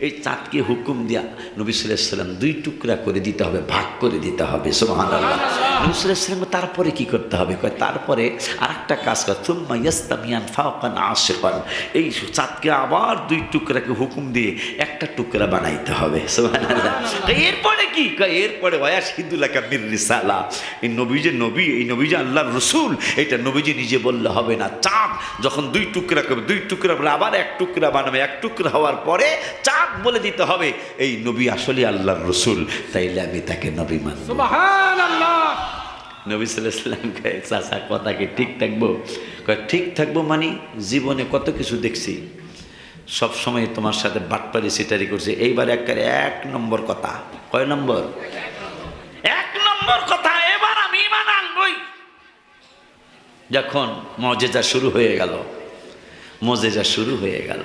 এই চাঁদকে হুকুম দিয়া নবী সাল্লাম দুই টুকরা করে দিতে হবে, ভাগ করে দিতে হবে সোহান আল্লাহ নবী তারপরে কি করতে হবে? তারপরে আর একটা কাজ কর। এই চাঁদকে আবার দুই টুকরাকে হুকুম দিয়ে একটা টুকরা বানাইতে হবে সোহান আল্লাহ এরপরে কি? এরপরে ওয়াস হিন্দুলাকা মির এই নবী যে নবী, এই নবী যে আল্লাহর রসুল, এটা নবীজি নিজে বললে হবে না। চাঁদ যখন দুই টুকরা করবে, দুই টুকরা আবার এক টুকরা বানাবে। এক টুকরা হওয়ার পরে চাঁদ বলে দিতে হবে। এই নবী আসলে আল্লাহর রসুল তাইলে আমি তাকে নবী মানব। নবী সাল্লাম চাচা কথা কি ঠিক থাকব? ঠিক থাকব মানে জীবনে কত কিছু দেখছি। সব সময় তোমার সাথে বাটপারি সিটারি করছে। এইবার একবারে এক নম্বর কথা। কয় নম্বর? এক নম্বর কথা এবার আমি ইমান আনবই। যখন মজেজা শুরু হয়ে গেল মজেজা শুরু হয়ে গেল।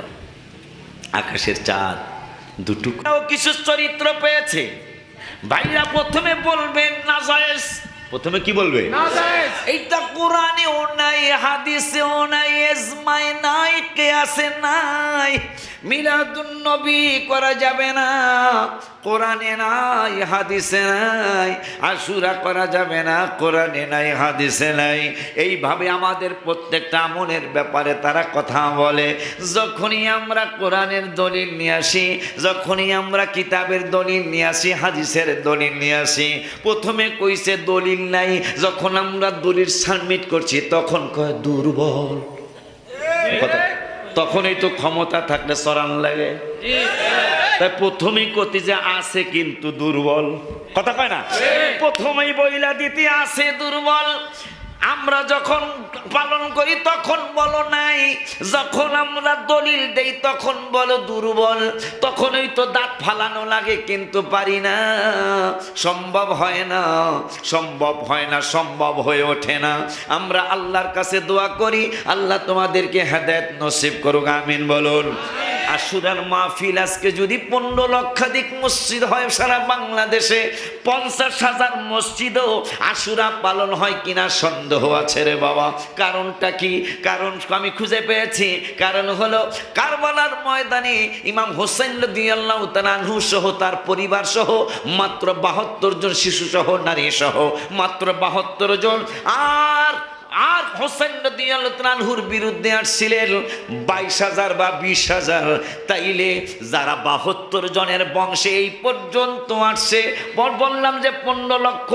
আকাশের চাঁদ দুটুকরাও কিছু চরিত্র পেয়েছে। ভাইরা প্রথমে বলবেন না প্রথমে কি বলবে? নাজায়েজ। এইটা কোরআনেও নাই, হাদিসেও নাই, এজমায় নাই, কেয়াসে নাই। মিলাদুন নবী করা যাবে না, কোরআনে নাই, হাদিসে নাই, আশুরা করা যাবে না, কোরআনে নাই, হাদিসে নাই। এইভাবে আমাদের প্রত্যেকটা আমলের ব্যাপারে তারা কথা বলে। যখনই আমরা কোরআনের দলিল নিয়ে আসি, যখনই আমরা কিতাবের দলিল নিয়ে আসি, হাদিসের দলিল নিয়ে আসি, প্রথমে কইছে দলিল নাই, যখন আমরা দলিল সাবমিট করছি তখন কয় দুর্বল। কথা। তখনই তো ক্ষমতা থাকলে সরান লাগে। তাই প্রথমেই কতি যে আছে কিন্তু দুর্বল। কথা কয় না? প্রথমেই বইলা দিতে আছে দুর্বল। আমরা যখন পালন করি, তখন বলো নাই। যখন আমরা দলিল দেই, তখন বলো দুর্বল। তখনই তো দাঁত ফালানো লাগে, কিন্তু পারি না। সম্ভব হয় না। সম্ভব হয় না, সম্ভব হয়ে ওঠে না। আমরা আল্লাহর কাছে দোয়া করি, আল্লাহ তোমাদেরকে হেদায়ত নসিব করুক, আমিন বলুন। আশুরার মাহফিল আজকে যদি পনেরো লক্ষাধিক মসজিদ হয় সারা বাংলাদেশে, পঞ্চাশ হাজার মসজিদও আশুরা পালন হয় কিনা সন্দেহ আছে রে বাবা। কারণটা কি? কারণ আমি খুঁজে পেয়েছি। কারণ হলো কারবালার ময়দানে ইমাম হোসেন দিয়াল্লাহ তালানহু সহ তার পরিবার সহ মাত্র বাহাত্তর জন শিশু সহ নারী সহ মাত্র বাহাত্তর জন। আর আর হোসেন নদীর বিরুদ্ধে আসছিলেন বাইশ হাজার বা বিশ হাজার। তাইলে যারা বাহাত্তর জনের বংশে এই পর্যন্ত আসছে বললাম যে পনেরো লক্ষ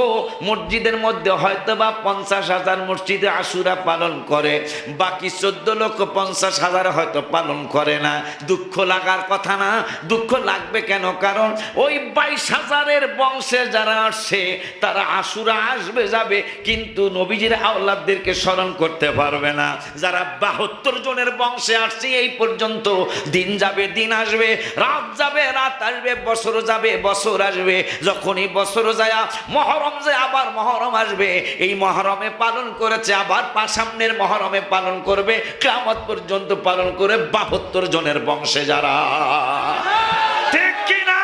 মসজিদের মধ্যে হয়তো বা পঞ্চাশ হাজার মসজিদে আশুরা পালন করে, বাকি চোদ্দ লক্ষ পঞ্চাশ হাজার হয়তো পালন করে না। দুঃখ লাগার কথা না, দুঃখ লাগবে কেন? কারণ ওই বাইশ হাজারের বংশে যারা আসছে, তারা আশুরা আসবে, যাবে, কিন্তু নবীজির আওলাদদেরকে স্মরণ করতে পারবে না। যারা বাহাত্তর জনের বংশে আসছে, এই পর্যন্ত দিন যাবে, দিন আসবে, রাত যাবে, রাত আসবে, বছর যাবে, বছর আসবে। যখনই বছর যায় মহরম যায় আবার মহরম আসবে, এই মহরমে পালন করেছে, আবার সামনের মহরমে পালন করবে কেমত পর্যন্ত পালন করে বাহাত্তর জনের বংশে যারা। ঠিক কিনা?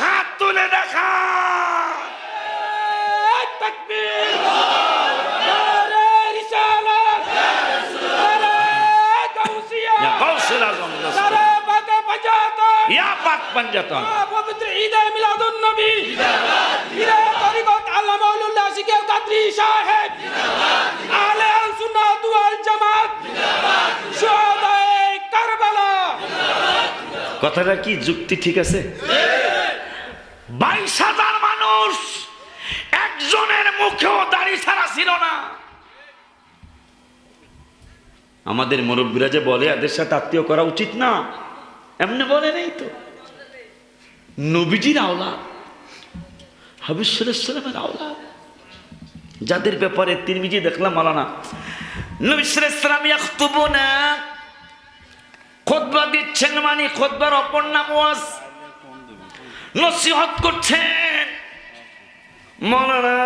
হাত তুলে দেখা তাকবীর নারে রিসালাত নারে গাউসিয়া কৌশল আজম নারে পাকে পাজাত ইয়া পাক পাঞ্জাতন। পবিত্র ঈদ মিলাদুন নবী। ঈদ তরিকত আল্লাহ মাওলানা শিকেল কাদরি সাহেব। আলে সুন্নাত ওয়াল জামাত। শুহাদায়ে কারবালা। কথাটা কি? যুক্তি ঠিক আছে? বাইশ হাজার মানুষ একজনের মুখেও দাড়ি ছাড়া ছিল না। আমাদের মুরব্বীরা যে বলে এদের সাথে আত্মীয় করা উচিত না। এমনি বলে নেই তো। নবীজির আওলা হাবিসামের আওলা যাদের ব্যাপারে তিরমিজি দেখলাম মালানা। নবিসাম ইয়াকতুবু না খোদবা দিচ্ছেন মানে খোদবার অপর নাম ওয়াজ। নসিহত করছেন। মালানা,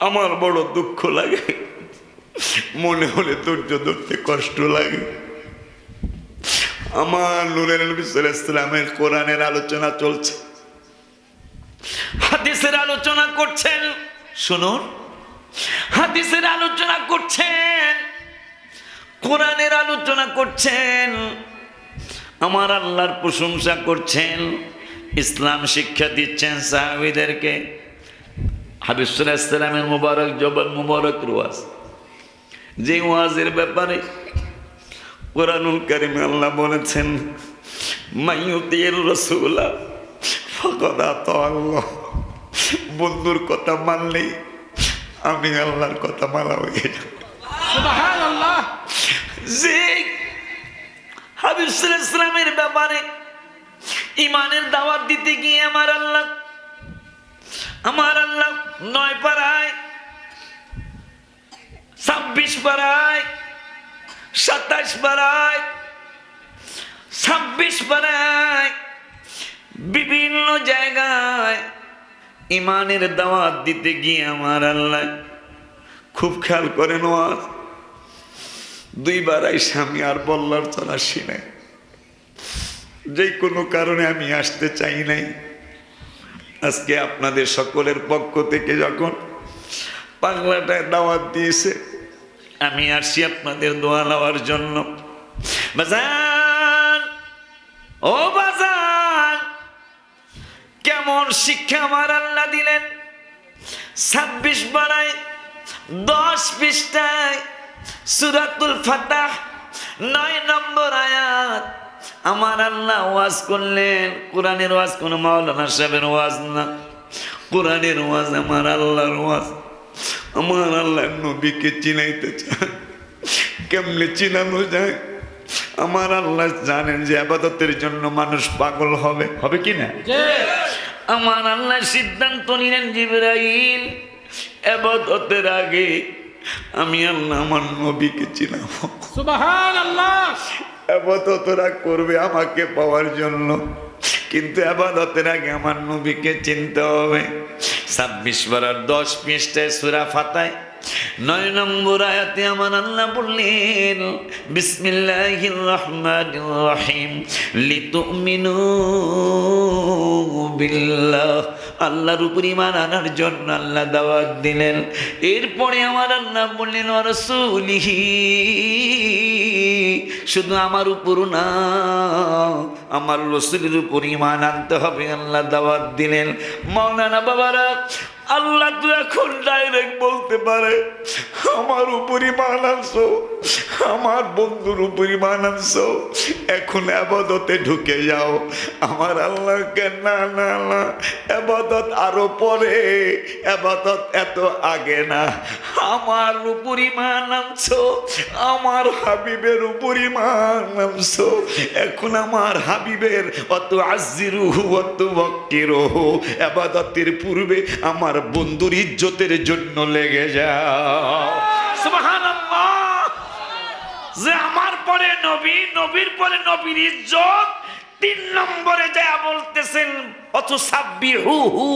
আমার বড় দুঃখ লাগে। মনে হলে ধৈর্য ধরতে কষ্ট লাগে। আমার নুরের নবী কোরআনের আলোচনা চলছে। হাদিসের আলোচনা করছেন, শুনুন। হাদিসের আলোচনা করছেন, কোরআনের আলোচনা করছেন, আমার আল্লাহর প্রশংসা করছেন, ইসলাম শিক্ষা দিচ্ছেন সাহাবিদেরকে। হাবিবুল্লাহ ইসলামের মুবারক জবান মুবারক ওয়াজ যে ওয়াজের ব্যাপারে কোরআনুল কারিমে আল্লাহ বলেছেন মাইয়ুতির রসুলা ফকদা তো আল্লাহ। বন্ধুর কথা মানলেই আমি আল্লাহর কথা মালা হয়ে যে হাবিব ইসলামের ব্যাপারে ইমানের দাওয়াত দিতে গিয়ে আমার আল্লাহ আমার আল্লাহ নয় পাড়ায় ছাব্বিশ পাড়ায় সাতাশ পাড়ায় ছাব্বিশ পাড়ায় বিভিন্ন জায়গায় ইমানের দাওয়াত দিতে গিয়ে আমার আল্লাহ খুব খেয়াল করেন ওয়াজ দুইবার আইসা আমি আর বল্লার চলা নাই যে কোনো কারণে আমি আসতে চাই নাই। আজকে আপনাদের সকলের পক্ষ থেকে যখন বাংলাটায় দাওয়াত দিয়েছে আমি আসছি আপনাদের দোয়া নেওয়ার জন্য। বাজান! ও বাজান! কেমন শিক্ষা আমার আল্লাহ দিলেন। ছাব্বিশ বারায় দশ পৃষ্ঠায়, সুরাতুল ফাতাহ, নয় নম্বর আয়াত। আমার আল্লাহ ওয়াজ করলেন। কোরআনের ওয়াজ কোন মাওলানা সাহেবের ওয়াজ না। কোরআনের ওয়াজ আমার আল্লাহর ওয়াজ। আমার আল্লাহ নবীকে চিনাইতে চায়। কেমনে চিনানো যায়? আমার আল্লাহ জানেন যে আবাদতের জন্য মানুষ পাগল হবে। হবে কি না? আমার আল্লাহ সিদ্ধান্ত নিলেন জিব্রাইল এবাদতের আগে আমি আল্লাহ আমার নবীকে চিনাবো। সুবহানাল্লাহ। আবাদতরা করবে আমাকে পাওয়ার জন্য। কিন্তু আবাদতের আগে আমার নবীকে চিনতে হবে। ছাব্বিশ বারার দশ পৃষ্ঠায় সুরা ফাতায় নয় নম্বর আয়াতে আমার আল্লাহ বললেন, বিসমিল্লাহির রহমানির রহিম, লিতুমিনু বিল্লাহ। আল্লাহর উপর ইমান আনার জন্য আল্লাহ দাওয়াত দিলেন। এরপরে আমার আল্লাহ বললেন রসুলিহি শুধু আমার উপর না, আমার রসুলের উপর ইমান আনতে হবে, আল্লাহ দাওয়াত দিলেন। মৌলানা বাবারা আল্লাহ তো এখন ডাইরেক্ট বলতে পারে, আমার উপর ইমান আনছো, আমার বন্ধুর উপর ইমান আনছো, এখন আবাদতে ঢুকে যাও। আমার আল্লাহকে না না না, আবাদত আরও পরে, আবাদত এত আগে না। আমার উপর ইমান আনছো, আমার হাবিবের উপর ইমান আনছো, এখন আমার হাবিবের অত আজিরুহু, অত বক্কিরহু আবাদতের পূর্বে আমার বন্ধুর ইজ্জতের জন্য লেগে যাও যে আমার পরে নবী নবীর পরে নবীর ইজ্জত তিন নম্বরে যা বলতেছেন অত সাব্বি হু হু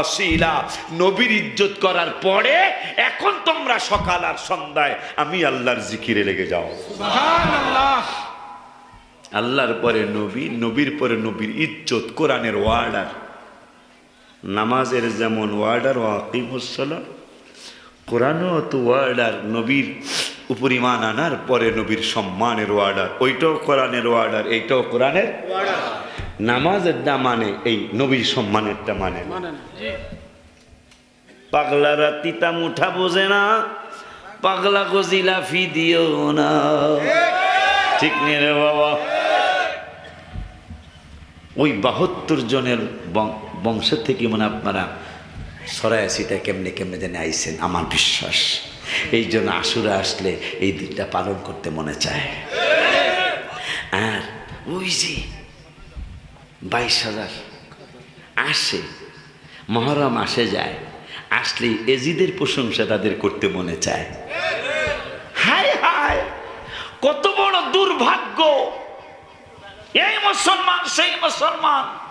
আসিলা। নবীর ইজ্জত করার পরে এখন তোমরা সকাল আর সন্ধ্যায় আমি আল্লাহর জিকিরে লেগে যাও। আল্লাহর পরে নবী নবীর পরে নবীর ইজ্জত কোরআনের ওয়ার্ডার নামাজের যেমন ওয়ার্ডার ও আকিমুসলাম কোরআনও তো ওয়ার্ডার নবীর উপর ইমান আনার পরে নবীর সম্মানের ওয়ার্ডার ওইটাও কোরআনের ওয়ার্ডার এইটাও কোরআনের নামাজের দা মানে এই নবীর সম্মানেরটা মানে মানে পাগলারা তিতা মুঠা বোঝে না পাগলা গজিলা ফি দিও না। ঠিক। নেই রে বাবা। ওই বাহাত্তর জনের বং- বংশের থেকে মানে আপনারা সরায়াসিটা কেমনে কেমনে জানে আইসেন আমার বিশ্বাস। এই জন্য আসুরা আসলে এই দিনটা পালন করতে মনে চায়। আর ওই যে বাইশ হাজার আসে, মহরম আসে যায়, আসলে এজিদের প্রশংসা তাদের করতে মনে চায়। হায় হায়, কত বড় দুর্ভাগ্য। এই মুসলমান, সেই মুসলমান।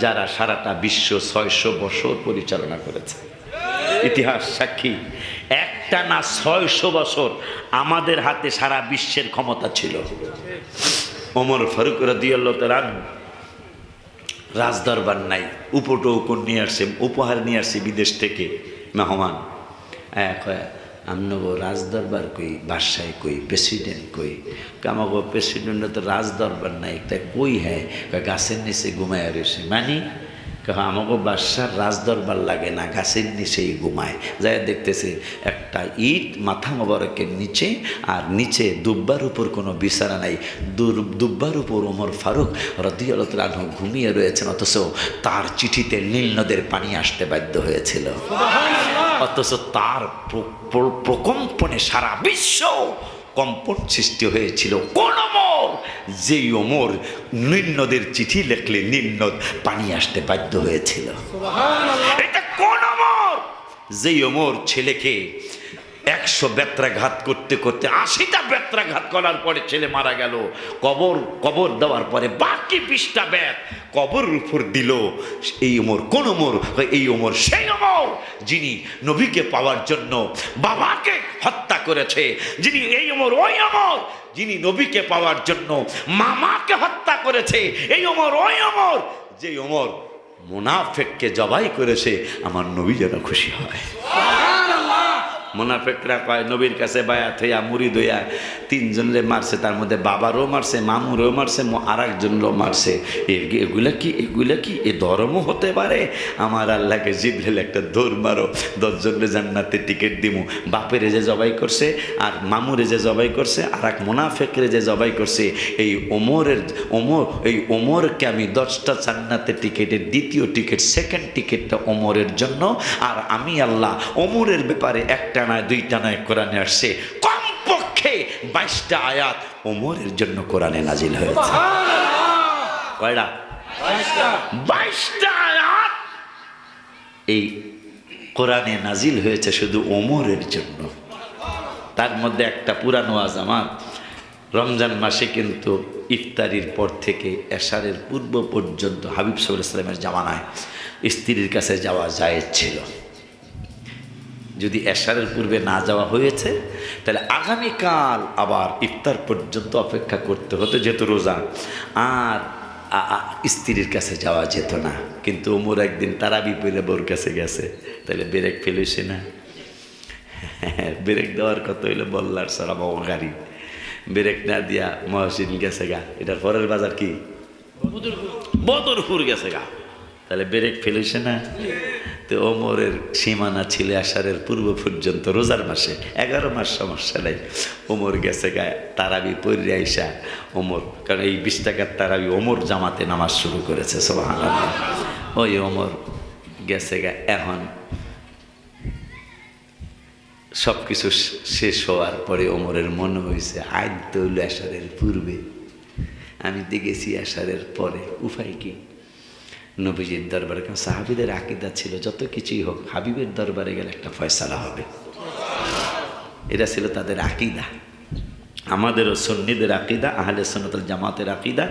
যারা সারাটা বিশ্ব ছয়শো বছর পরিচালনা করেছে। ইতিহাস সাক্ষী একটা না ছয়শো বছর আমাদের হাতে সারা বিশ্বের ক্ষমতা ছিল। ওমর ফারুক রাদিয়াল্লাহু রাজদরবার নাই উপটৌকন নিয়ে আসছে উপহার নিয়ে আসছে বিদেশ থেকে মেহমান। হ্যাঁ, কয়, আমনগো রাজদরবার কই বাদশাহ কই প্রেসিডেন্ট কই। আমাগো প্রেসিডেন্ট তো রাজদরবার নাই। তাই কই হ্যাঁ? গাছের নিচে ঘুমায় রয়েছে। মানি? আমাগো বাদশার রাজদরবার লাগে না গাছের নিচেই ঘুমায়। যাই দেখতেছে একটা ইট মাথা মোবারকের নিচে আর নিচে দুব্বার উপর কোনো বিছানা নাই। দুব্বার উপর ওমর ফারুক রদিয়ালতালহ ঘুমিয়ে রয়েছেন অথচ তার চিঠিতে নীল নদের পানি আসতে বাধ্য হয়েছিল। অথচ তার প্র- প্র- প্রকম্পনে সারা বিশ্ব কম্পন সৃষ্টি হয়েছিল। কোন অমর? যেই অমর নিম্নদের নদের চিঠি লেখলে নিম্নদ পানি আসতে বাধ্য হয়েছিল। এটা কোন অমর? যেই অমর ছেলেকে একশো বেত্রাঘাত করতে করতে আশিটা বেত্রাঘাত করার পরে ছেলে মারা গেল। কবর কবর দেওয়ার পরে বাকি বিশটা ব্যাত কবর উপর দিল। এই ওমর কোন ওমর? এই ওমর সেই ওমর যিনি নবীকে পাওয়ার জন্য বাবাকে হত্যা করেছে। যিনি এই ওমর, ওই ওমর যিনি নবীকে পাওয়ার জন্য মামাকে হত্যা করেছে। এই ওমর, ওই ওমর যে ওমর মোনাফেককে জবাই করেছে, আমার নবী যেন খুশি হয়। মোনাফেকরা কয় নবীর কাছে বায়াত হইয়া মুড়ি দইয়া তিনজনরে মারছে, তার মধ্যে বাবারও মারছে, মামুরও মারছে আর একজনেরও মারছে। এগুলা কি এগুলা কি? এ ধর্মও হতে পারে? আমার আল্লাহকে জিবলেল একটা দৌড় মারো, দশজনরে জান্নাতে টিকিট দিমু। বাপেরে যে জবাই করছে, আর মামুরে যে জবাই করছে, আর এক মোনাফেকরে যে জবাই করছে, এই ওমরের ওমর এই ওমরকে আমি দশটা জান্নাতে টিকিটের, দ্বিতীয় টিকিট, সেকেন্ড টিকিটটা ওমরের জন্য। আর আমি আল্লাহ, ওমরের ব্যাপারে একটা নয়, দুইটা নয় কোরআনে আসছে। কমপক্ষে বাইশটা আয়াত ওমরের জন্য কোরআনে নাজিল হয়েছে। কয়টা? বাইশটা। আয়াত এই কোরআনে নাজিল হয়েছে শুধু ওমরের জন্য। তার মধ্যে একটা পুরানো আজামাত রমজান মাসে কিন্তু ইফতারির পর থেকে এশারের পূর্ব পর্যন্ত হাবিব সাল্লাহ ইসলামের জামানায় স্ত্রীর কাছে যাওয়া জায়েজ ছিল। যদি এশারের পূর্বে না যাওয়া হয়েছে তাহলে আগামীকাল আবার ইফতার পর্যন্ত অপেক্ষা করতে হতো যেহেতু রোজা। আর স্ত্রীর কাছে যাওয়া যেত না। কিন্তু ওমর একদিন তারাবি পেলে বোর কাছে গেছে। তাহলে বেরেক ফেলেছে না? ব্রেক দেওয়ার কথা হইল বললার সারা বাবা গাড়ি। ব্রেক না দিয়া মহসিন গেছে গা। এটার পরের বাজার কি? বদরপুর। গেছে গা। তাহলে ব্রেক ফেলেছে না? তো ওমরের সীমানা ছিল আষাঢ়ের পূর্ব পর্যন্ত, রোজার মাসে। এগারো মাস সমস্যা নেই। ওমর গেছে গা, তারাবি পড়ে আইসা ওমর। কারণ এই বিশ টাকার তারাবি ওমর জামাতে নামাজ শুরু করেছে সোহান ওই ওমর গেছে গা, এখন সব কিছু শেষ হওয়ার পরে ওমরের মনে হয়েছে আজ তৈল আষাঢ়ের পূর্বে। আমি দেখেছি আষাঢ়ের পরে উপায় কি? নবীজির দরবারে, কারণ সাহাবিদের আকিদা ছিল যত কিছুই হোক, হাবিবের দরবারে গেলে একটা ফয়সালা হবে। এটা ছিল তাদের আকিদা। আমাদেরও সন্নিদের আকিদা, আহলে সন্নতুল জামাতের আকিদা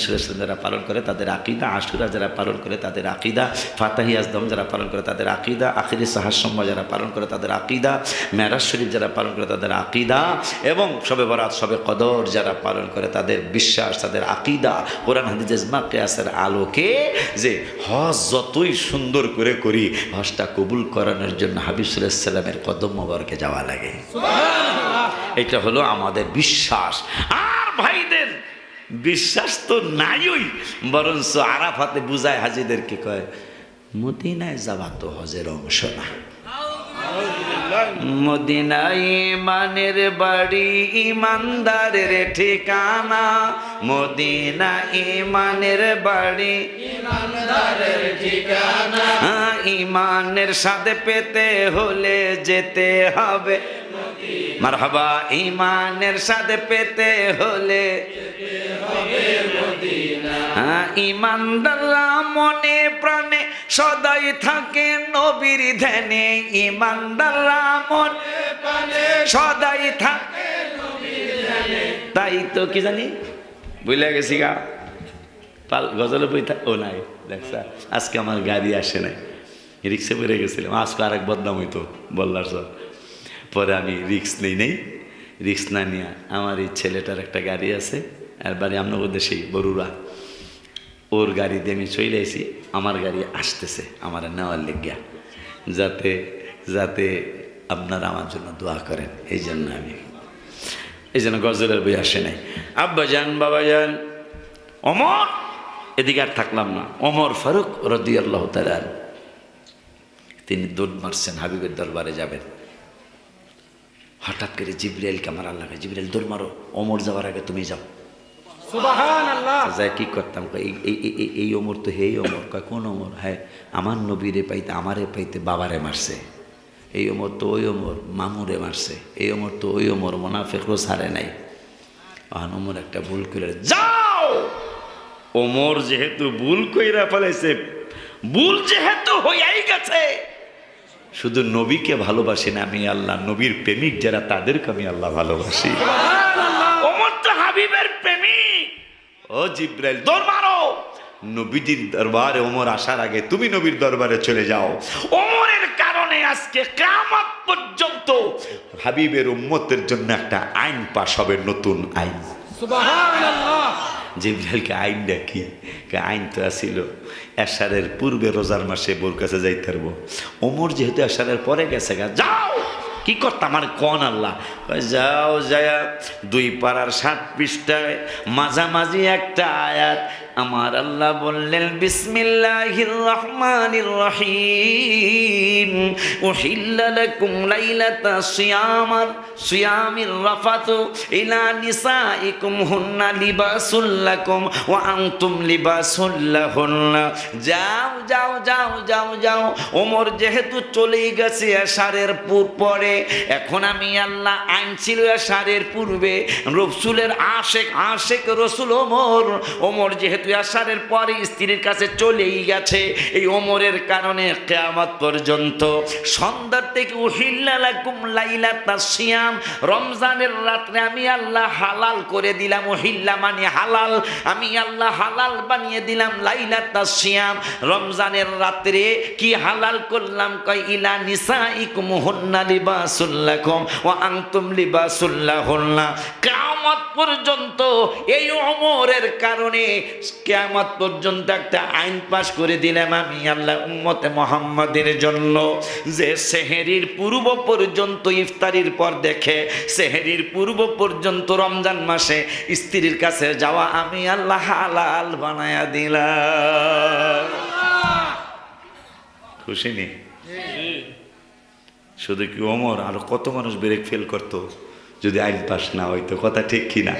ইসলাম যারা পালন করে তাদের আকিদা, আশুরা যারা পালন করে তাদের আকিদা, ফাতাহি আজদম যারা পালন করে তাদের আকিদা, আখিরি সাহাসম্য যারা পালন করে তাদের আকিদা, মেরাজ শরীফ যারা পালন করে তাদের আকিদা এবং সবে বরাত, সবে কদর যারা পালন করে তাদের বিশ্বাস, তাদের আকিদা। কোরআন হাদিজ ইজমা, কেয়াসের আলোকে যে হজ যতই সুন্দর করে করি, হজটা কবুল করানোর জন্য হাবিব সাল্লামের কদম মোবারকে যাওয়া লাগে। এটা হলো আমাদের বিশ্বাস। আর ভাইদের বিশ্বাস তো নাইই বরঞ্চ আরাফাতে বুঝায় হাজিদেরকে কয় মদিনায় যাওয়া তো হজের অংশ না। মদিনায় ইমানের বাড়ি ইমানদারের ঠিকানা মদিনা ইমানের বাড়ি হ্যাঁ, ইমানের সাথে পেতে হলে যেতে হবে। মারহাবা ইমানের সাথে পেতে হলে হ্যাঁ, ইমানদাররা মনে প্রাণে সদাই থাকে নবীর ধ্যানে। ইমানদাররা মনে সদাই থাকে তাই তো কি জানি? বুঝলে গেছি গা। পাল গজলে বই ও নাই দেখছা আজকে আমার গাড়ি আসে নাই। রিক্সা বেড়ে গেছিলাম আজকে আরেক বদনাম হইতো বললার সব পরে আমি রিক্স নেই নেই। রিক্স না নিয়ে আমার এই ছেলেটার একটা গাড়ি আছে আর বাড়ি আপনার দেশেই বরুরা ওর গাড়ি দিয়ে আমি চলে এসি আমার গাড়ি আসতেছে আমার নেওয়ার লেগিয়া। যাতে যাতে আপনারা আমার জন্য দোয়া করেন, এই জন্য আমি। এই জন্য গজলের বই আসে নাই। আব্বা যান, বাবা যান। অমর এদিকে আর থাকলাম না। অমর ফারুক রদি আল্লাহ তিনি দৌড় মারছেন হাবিবের দরবারে যাবেন। হঠাৎ করে জিব্রাইলকে আমার আল্লাহ জিব্রাইল দৌড় মারো অমর যাওয়ার আগে তুমি যাও। যাই কি করতাম এই এই তো হেই ওমর। কয় কোন ওমর? হ্যাঁ আমার নবীরে পাইতে আমারে পাইতে বাবারে মারছে। এই ওমর তো ওই ওমর মামুরে মারছে। এই ওমর তো ওই ওমর মোনাফেকরও ছাড়ে নাই। আন ওমর একটা ভুল করে যাও! ওমর যেহেতু ভুল কইরা ফেলেছে ভুল যেহেতু হইয়াই গেছে। শুধু নবীকে ভালোবাসি না আমি আল্লাহ নবীর প্রেমিক যারা তাদেরকে আমি আল্লাহ ভালোবাসি। হাবিবের প্রেমিক। ও জিব্রাইল দৌড় মারো। নবীজির দরবারে ওমর আসার আগে তুমি নবীর দরবারে চলে যাও। ওমরের কারণে আজকে কামত পর্যন্ত হাবিবের উম্মতের জন্য একটা আইন পাশ হবে নতুন আইন। সুবাহান আল্লাহ জিব্রাইলকে আইন ডাকি আইন তো আসিল এশারের পূর্বে রোজার মাসে বোর কাছে যাইতে পারব। ওমর যেহেতু এশারের পরে গেছে গা, যাও! কি করতাম? আর কন আল্লাহ? যাও, যায়া দুই পাড়ার সাত পৃষ্ঠায় মাঝামাঝি একটা আয়াত আমার আল্লাহ বললেন, বিসমিল্লাহির রহমানির রহিম। উহিল্লা লাইলাতা সিয়ামার, সিয়ামির রাফাতু ইলা নিসাইকুম হুন্না লিবাসুল লাকুম ওয়া আনতুম লিবাসুল লাহুন্না। যাও যাও যাও যাও যাও, ওমর যেহেতু চলেই গেছে এশারের পূর, এখন আমি আল্লাহ আইন ছিল এশারের পূর্বে, রসুলের আশেক আশেক রসুল ওমর ওমর যেহেতু এশারের পরে স্ত্রীর কাছে চলেই গেছে। এই ওমরের কারণে কেয়ামত পর্যন্ত সন্ধ্যার থেকে উহিল্লা লাইলা তাসিয়াম রমজানের রাত্রে আমি আল্লাহ হালাল করে দিলাম। ওহিল্লা মানে হালাল। আমি আল্লাহ হালাল বানিয়ে দিলাম লাইলা তাসিয়াম রমজানের রাত্রে কি হালাল করলাম? কয়, ইলা নিসা নিসাইকুম হুন্না লিবাসুল্লাকুম ওয়া আনতুম লিবাসুল্লাহুন্না কিয়ামত পর্যন্ত এই অমরের কারণে কিয়ামত পর্যন্ত একটা আইন পাশ করে দিলাম আমি আল্লাহ উম্মতে মোহাম্মদের জন্য। যে সেহেরির পূর্ব পর্যন্ত ইফতারির পর দেখে সেহেরির পূর্ব পর্যন্ত রমজান মাসে স্ত্রীর কাছে যাওয়া আমি আল্লাহ হালাল বানায়া দিলাম। খুশি নি? শুধু কি ওমর আর কত মানুষ ব্রেক ফেল করতো? যদি আইন পাস না হইতো কথা ঠিক কিনা?